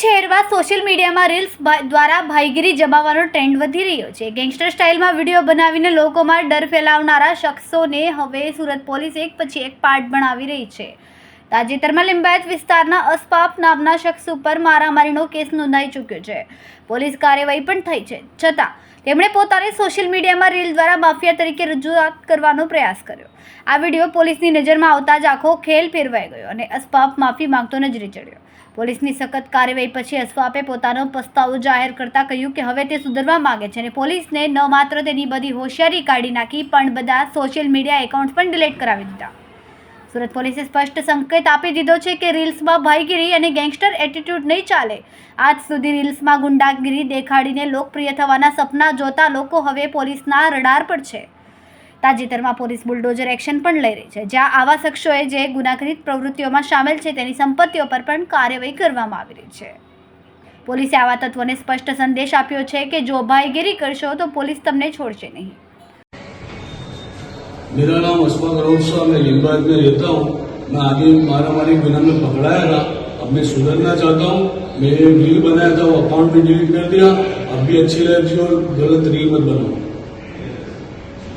છેરવા social મીડિયામાં reels દ્વારા ભાઈગીરી જમાવવાનો trend વધી રહ્યો છે. ગેંગસ્ટર સ્ટાઇલમાં વીડિયો બનાવીને લોકોમાં ડર ફેલાવનારા શખ્સોને હવે સુરત પોલીસ એક પછી એક પાર્ટ બનાવી રહી છે. તાજેતરમાં લિંબાયત વિસ્તારના અસ્પાપ નામના શખ્સ ઉપર મારામારીનો કેસ નોંધાઈ ચૂક્યો છે. પોલીસ કાર્યવાહી પણ થઈ છે. છતાં, તેમણે પોતાને સોશિયલ મીડિયામાં રીલ દ્વારા માફિયા તરીકે રજૂઆત કરવાનો પ્રયાસ કર્યો. આ વીડિયો પોલીસની નજરમાં આવતા જ આખો ખેલ ફેરવાઈ ગયો અને અસ્પાપ માફી માંગતો નજરે ચડ્યો. પોલીસની સખત કાર્યવાહી પછી અસ્પાપે પોતાનો પસ્તાવો જાહેર કરતા કહ્યું કે હવે તે સુધરવા માગે છે અને પોલીસને ન માત્ર તેની બધી હોશિયારી કાઢી નાખી, પણ બધા સોશિયલ મીડિયા એકાઉન્ટ પણ ડિલીટ કરાવી દીધા. સુરત પોલીસે સ્પષ્ટ સંકેત આપી દીધો છે કે રીલ્સમાં ભાઈગીરી અને ગેંગસ્ટર એટીટ્યૂડ નહીં ચાલે. આજ સુધી રીલ્સમાં ગુંડાગીરી દેખાડીને લોકપ્રિય થવાના સપના જોતા લોકો હવે પોલીસના રડાર પર છે. તાજેતરમાં પોલીસ બુલડોઝર એક્શન પણ લઈ રહી છે. જ્યાં આવા શખ્સોએ જે ગુનાકૃત પ્રવૃત્તિઓમાં સામેલ છે તેની સંપત્તિઓ પર પણ કાર્યવાહી કરવામાં આવી રહી છે. પોલીસે આવા તત્વોને સ્પષ્ટ સંદેશ આપ્યો છે કે જો ભાઈગીરી કરશો તો પોલીસ તમને છોડશે નહીં. मेरा नाम अस्मा करोड़ शाह मैं लिंबायत में रहता हूँ मैं आगे मारा मारी गुना में पकड़ाया था अब मैं सुधरना चाहता हूँ मैं रील बनाया था वो अकाउंट भी डिलीट कर दिया अब भी अच्छी लगी और गलत रील मत बनाओ